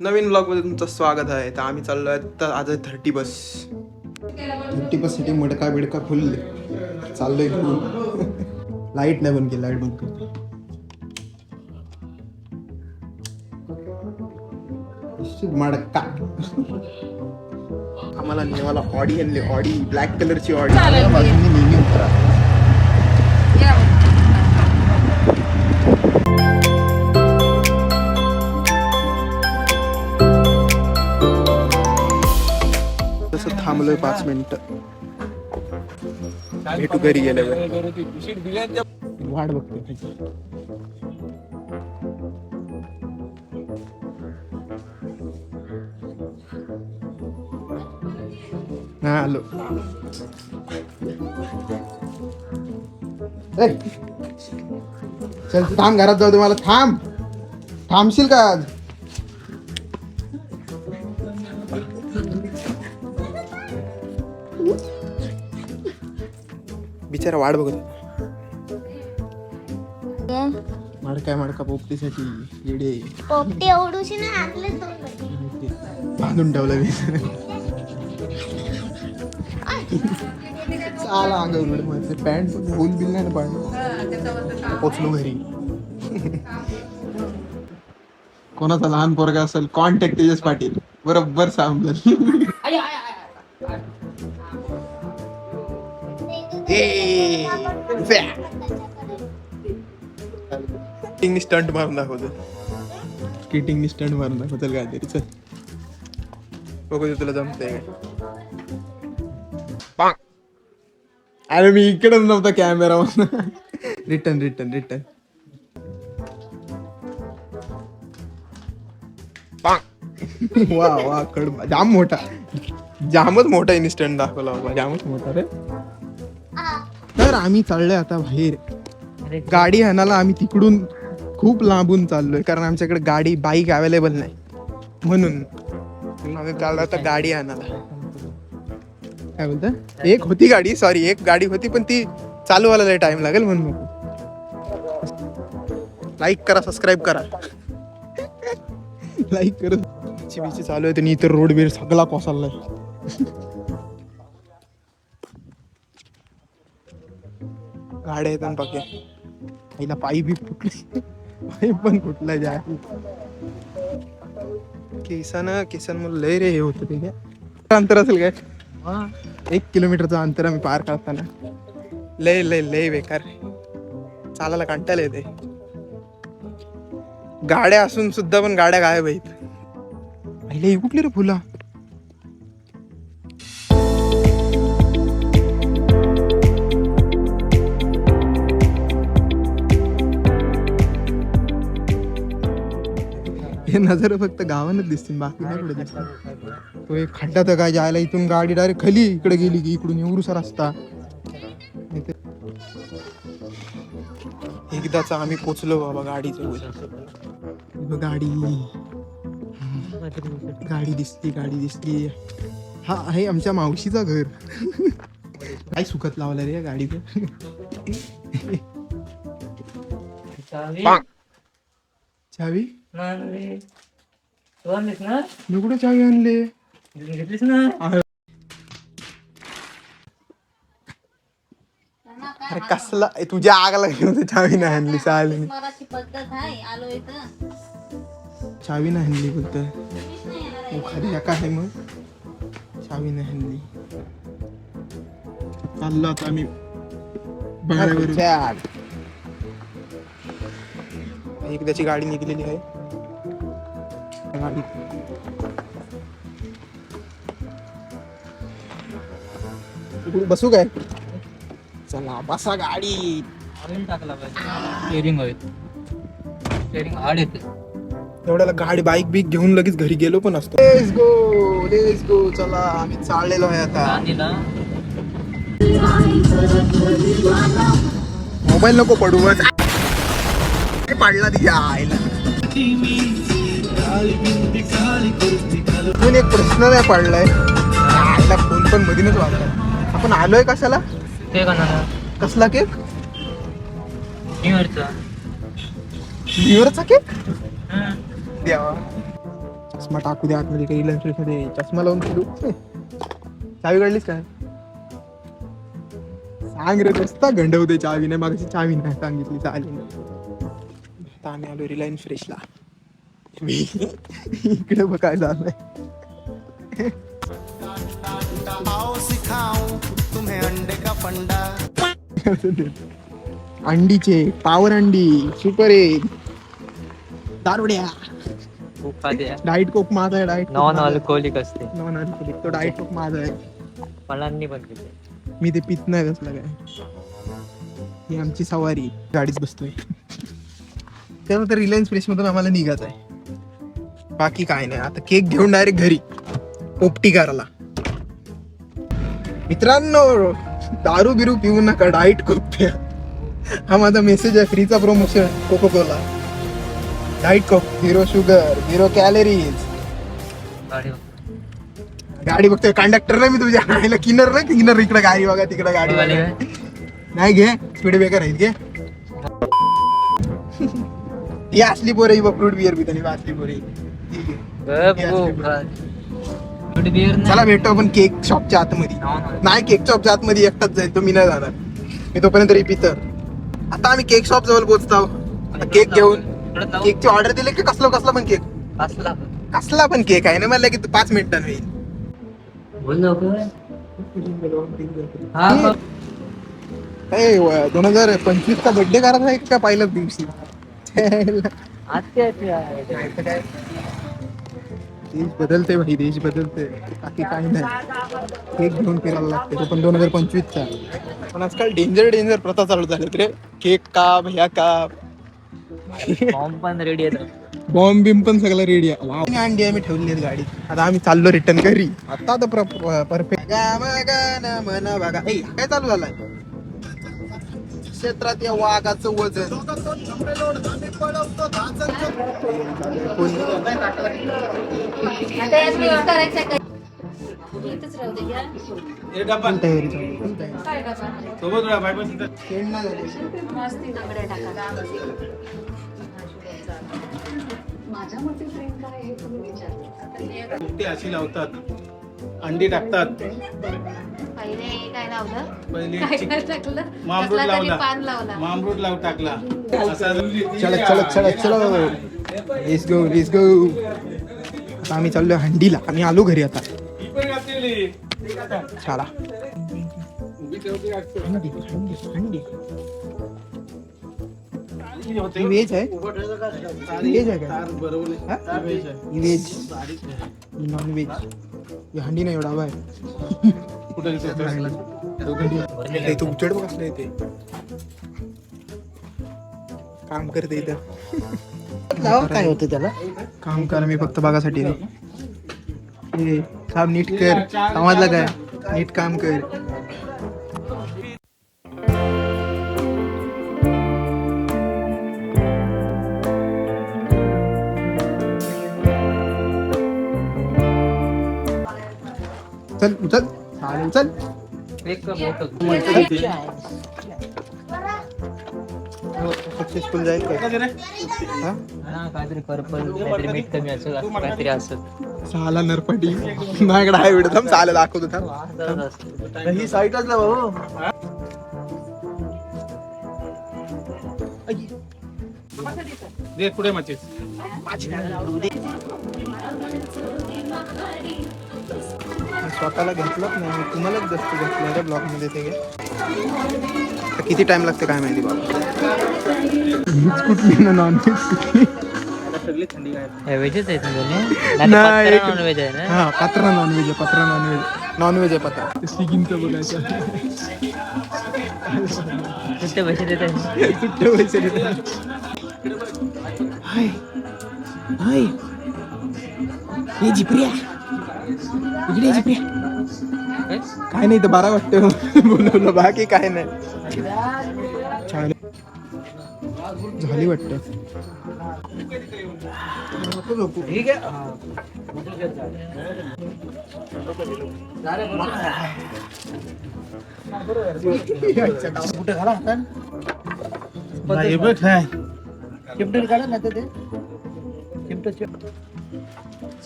नवीन ब्लॉगमध्ये तुमचं स्वागत आहे. तर आम्ही चाललो आहे तर आज आहे थर्टी बस. थर्टी बससाठी मडका बिडका फुल. चाललोय घेऊन लाइट नाही बंद केली लाइट बंद करतो. निश्चित मडका. आम्हाला नेवाला ऑडी आणली ऑडी ब्लॅक कलरची ऑडी. बाजूने नेहमी उतरा. थांबलोय पाच मिनिटं. भेटू घरी गेल्यावर. वाट बघते. हा आलो. ए, चल थांब घरात जाऊ दे मला थांब. थांबशील का आज? बिचारा वाट बघत होता. मडका मडका पोपटीसाठी? येडे. पोपटी एवढूशी ना आतले दोन गड्डे. बांधून ठेवलं मी. चाला अंगावर माझे पॅन्ट पण होल बिल नाही ना पाडलं पोचलो घरी. कोणाचा लहान पोरगा असेल कॉन्टॅक्ट तेजस पाटील. बरोबर सांगलं स्किटिंग स्टंट मारून दाखवतो. स्किटिंग स्टंट मारून दाखव चल काय तरी चल. बघू तुला जमतंय काय अरे मी इकडेच नव्हता कॅमेरा रिटर्न रिटर्न रिटर्न वा वा कड जाम मोठा. जामच मोठा इन्स्टंट दाखवला बाबा जामच मोठा रे. आम्ही चाललोय आता बाहेर. गाडी आणायला आम्ही तिकडून खूप लांबून चाललोय कारण आमच्याकडे गाडी बाईक अवेलेबल नाही. म्हणून आम्ही चाललो आता गाडी आणायला. काय बोलता? एक होती गाडी सॉरी एक गाडी होती पण ती चालू व्हायला टाइम लागेल म्हणून. लाईक करा सबस्क्राईब करा. लाईक करा. बिची चालू आहे इतर रोड बीर सगळा कोसळलाय. गाड्या येतात पाक्या पहिला पायी बी फुटली. पायी पण फुटला जा केसान केसान मला लय रे हे होतं ते. काय अंतर असेल काय? एक किलोमीटरचं अंतर आम्ही पार करताना. लय लय लय बेकार. चालायला कंटायला येते गाड्या असून सुद्धा पण गाड्या गायब आहेत. ही कुठली रे फुला? हे नजर फक्त गावानच दिसतील बाकी नाही कुठे दिसतील तो एक खड्डा तर काय जायला इथून गाडी डायरेक्ट खाली इकडे गेली की इकडून एवढूसा रस्ता. एकदाचा आम्ही पोचलो बाबा गाडीचं गाडी. गाडी दिसली गाडी दिसली. हा आहे आमच्या मावशीचा घर. काय सुखत लावलं रे या गाडीचं. चावी? तू आणलीस ना मी कुठे चावी आणले. घेतलीस ना? अरे कसला? तुझ्या आग लागली होती चावी नाही आणली चावी नाही मराठी पद्धत आहे आलो इथं. चावी नाही आणली बोलत खरी काय आहे. मग? चावी नाही आणली. चाललो आता आम्ही. भाड्यावर एकदाची गाडी निघलेली आहे. इकडून बसू काय? चला बसा गाडी. टाकला पाहिजे. स्टेरिंग ऑइल स्टेरिंग हार्ड येते. एवढ्याला गाडी बाईक बीक घेऊन लगेच घरी गेलो पण असतो. लेट्स गो लेट्स गो चला आम्ही चाललेलो आहे आता. मोबाईल नको पडू. बस पाडला तिच्या आईला. फोन एक प्रश्न नाही पाडलाय. आईला फोन पण मधीनच वाजला. आपण आलोय कशाला? ते का ना कसला केक? न्यू इयरचा न्यू इयरचा केक द्यावा चष्मा टाकू दे आतमध्ये काही लंच मध्ये. चष्मा लावून फिरू चावी काढलीस काय सांग रे रस्ता गंडवते चावी. नाही मागाशी चावी नाही सांगितली चालेल आता आम्ही आलो रिलायन्स फ्रेशला. इकडे बघ काय झालंय आओ सिखाऊं तुम्हें अंडे का फंडा अंडीचे पावर अंडी सुपर एग दारुड्या. डाईट कोक माझा आहे डाईट नॉन अल्कोहोलिक असते. नॉन अल्कोहोलिक तो डाईट कोक माझा आहे. फळांनी पण मी ते पित नाही कसलं काय. ही आमची सवारी. गाडीत बसतोय. त्यानंतर रिलायन्स फ्रेश मधून आम्हाला निघायचं आहे बाकी काय नाही. आता केक घेऊन डायरेक्ट घरी. पोपटी करायला. मित्रांनो दारू बिरू पिऊ नका डाईट प्या. हा माझा मेसेज आहे फ्रीचा promotion Coca Cola Diet Coke zero sugar zero calories गाडी गाडी बघतोय कंडक्टर नाही मी तुझ्या गाडीला. किन्नर नाही किन्नर इकडे गाडी बघा तिकडे गाडी. नाही घे स्पीड ब्रेकर आहेत घे. ही असली पोर फ्रूट बिअर पिता ही असली पोर. चला भेटतो आपण केक शॉपच्या आतमध्ये. नाही केक शॉपच्या आतमध्ये एकटाच जाईल तो मी नाही जाणार. मी तोपर्यंत रिपीट आता आम्ही केक शॉप जवळ पोहोचतो. केक घेऊन केकची ऑर्डर दिली की कसला कसला पण केक? असला कसला पण केक आहे ना? मला की पाच मिनिटांनी होईल. दोन हजार पंचवीस चा बर्थडे करायचा आहे का पहिल्याच दिवशी. देश बदलते भाई देश बदलते. बाकी काही नाही. केक घेऊन फिरायला लागते. तो पण दोन हजार पंचवीसचा. पण आजकाल डेंजर डेंजर प्रथा चालू झालेत रे. केक काप ह्या काप. बॉम्ब पण रेडी येतात बॉम्ब बिम पण सगळं रेडी आहे. आणि अंडी आम्ही ठेवली आहेत गाडी आता आम्ही चाललो रिटर्न घरी. आता तर परफेक्ट बघा. ए काय चालू झालाय? क्षेत्रात या वाघाचं वजन. माझ्या मते प्रेम काय हे तुम्ही अशी लावतात. अंडी टाकतात. पहिले काय लावलं? पहिले काय चिक- काय टाकलं? मामरूद कसला तरी लावला. पान लावला. मामरूद लावून टाकला. असा चलत चलत चलत चलो. लेट्स गो लेट्स गो आता आम्ही चाललो हंडीला. आम्ही आलो घरी आता. चला. हंडी हंडी हंडी. ही व्हेज आहे? व्हेज आहे का? बरोबर हा? ही व्हेज ही नॉन व्हेज ही हंडी नाही एवढा हवा आहे. कुठे तू उचड बघ असलं इथे. काम करते इथं. काय होतं त्याला? काम कर मी फक्त बघासाठी. हे काम नीट कर. समजलं काय? नीट काम कर. चल. सक्सेसफुल जाईल का हा? हा, काहीतरी पर्पल काहीतरी मीठ कमी असेल असं काहीतरी असत सहाला नरपटी. माझ्याकडे आहे व्हिडिओ थांब चालेल दाखवतो थांब. ही साईटच ना भाऊ. दे. स्वतःला घेतलंच नाही तुम्हालाच जास्त घेतलं रे ब्लॉगमध्ये ते किती टाइम लागते काय माहिती बाबा? कुठली ना नॉनव्हेज सगळी थंडी काय व्हेजच आहेत ना दोन्ही? नाही, नाही एक- नॉन व्हेज आहे ना? हा पत्रा नॉनव्हेज आहे पत्रा नॉनव्हेज नॉनव्हेज आहे पत्रा. ते स्विगींचं बघायचं. किती पैसे देतात कुठे पैसे देतात? हाय. हाय. हे जिप्रिया इकडे ये जिप्रिया काय नाही तर बारा वाटतं बोलवलं. बाकी काय नाही. छान झाली वाटतं. नको झोपू. कुठे घाला हातान? हे बघ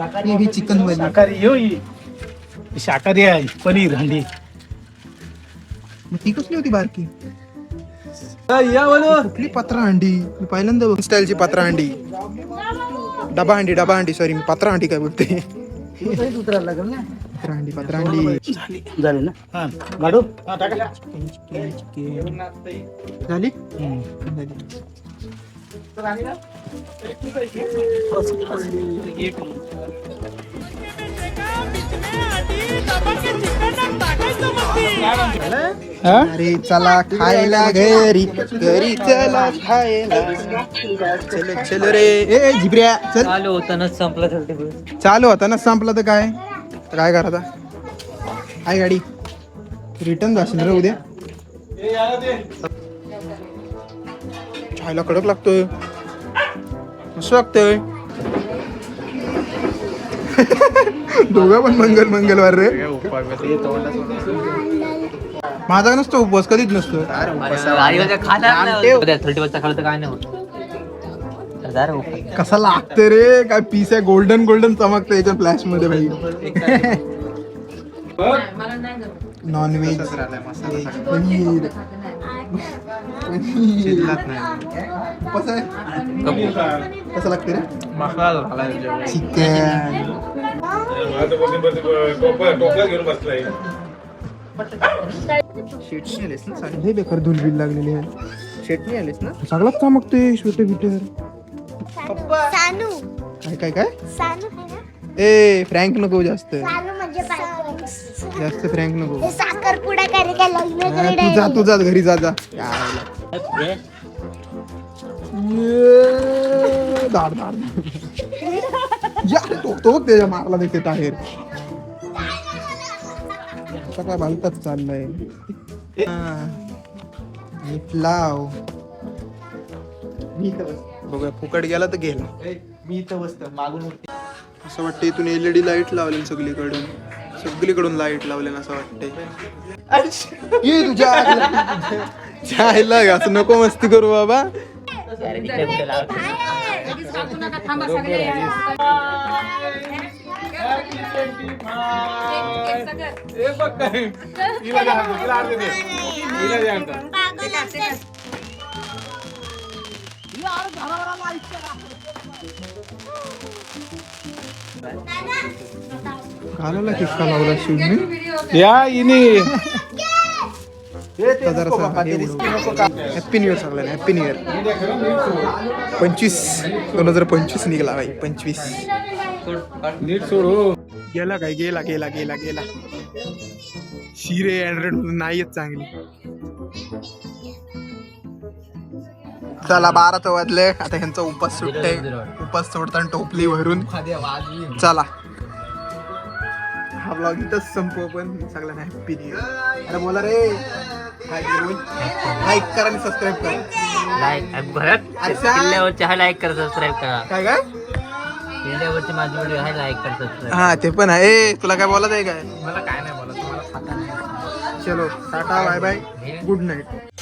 ही ही चिकन वाली शाकाहारी येऊ ही. शाकाहारी आहे पनीर हंडी. मग ती कसली होती बारकी? कुठली पत्रा हंडी? मी पहिल्यांदा बघ. स्टाईलची पत्रा हंडी. डबा हंडी डबा हंडी. सॉरी मी पत्रा हंडी काय बोलते? पत्रा हंडी पत्रा हंडी. झाले. ना? हा. गाडू हा झाली. अरे चला खायला घरी घरी चला खायला. चल चल रे. ए झिबऱ्या चल. चालू होताना संपला चालू संपलं तर काय? तर काय करा आता? आहे गाडी. रिटर्न जाशील रे उद्या. छायला कडक लागतोय मस्त लागतोय दोघं पण मंगल मंगलवार रे माझा नसतो उपवास कधीच नसतो थर्टी वरचा खाल्लं तर काय नाही होत हजार रुपये. कसा लागतं रे काय पीस आहे गोल्डन गोल्डन चमकतं याच्या फ्लॅशमध्ये भाई नाही कसं आहे? कसं लागते रे? चिकन हे बेकार धुलबिल लागलेली आहे. शेटणी आलीस ना? सगळाच चमकते छोटे बिटे सानू. काय काय काय? सानू ना? ए फ्रँक नको जास्त. सानू म्हणजे. जास्त फ्रँक नको हे साखरपुडा करे का लग्न हा, करे तू जा तू जा घरी जा जा. यायला. ये, दाड दाड या तो तो त्याच्या मारला देते टाहेर आता काय भलताच चाललंय? हा. लाव. बघूया फुकट गेला तर गेला मी इथं बसतो मागून असं वाटतं इथून एलईडी लाइट लावले सगळीकडून. सगळीकडून लाइट लावले असं वाटतंय. ये तुझ्या जायला असं नको मस्ती करू बाबा. घालायला किटका लावला शिवने? या इनी. हॅपी न्यू इयर सगळ्यांना. हॅपी न्यू इयर पंचवीस. दोन हजार पंचवीस निघाला भाई पंचवीस. नीट सोडू. गेला काय? गेला गेला गेला गेला. शिरे अँड्रॉइड नाहीच चांगली. चला बाराच वाजले. आता ह्यांचा उपास सुटतंय. उपास सोडताना टोपली भरून. चला. हा ब्लॉग इथंच संपू पण सगळ्यांना हॅपी न्यू अरे बोला रे. लाईक करा आणि सबस्क्राईब करा. लाईक घरात. अच्छा. किल्ल्यावरचे हा लाईक करा सबस्क्राईब करा. काय काय? किल्ल्यावरचे माझे व्हिडिओ आहे लाईक करा सबस्क्राईब हा ते पण आहे. ए, तुला काय बोलत आहे काय? मला काय नाही बोला तुम्हाला चलो tata bye bye good night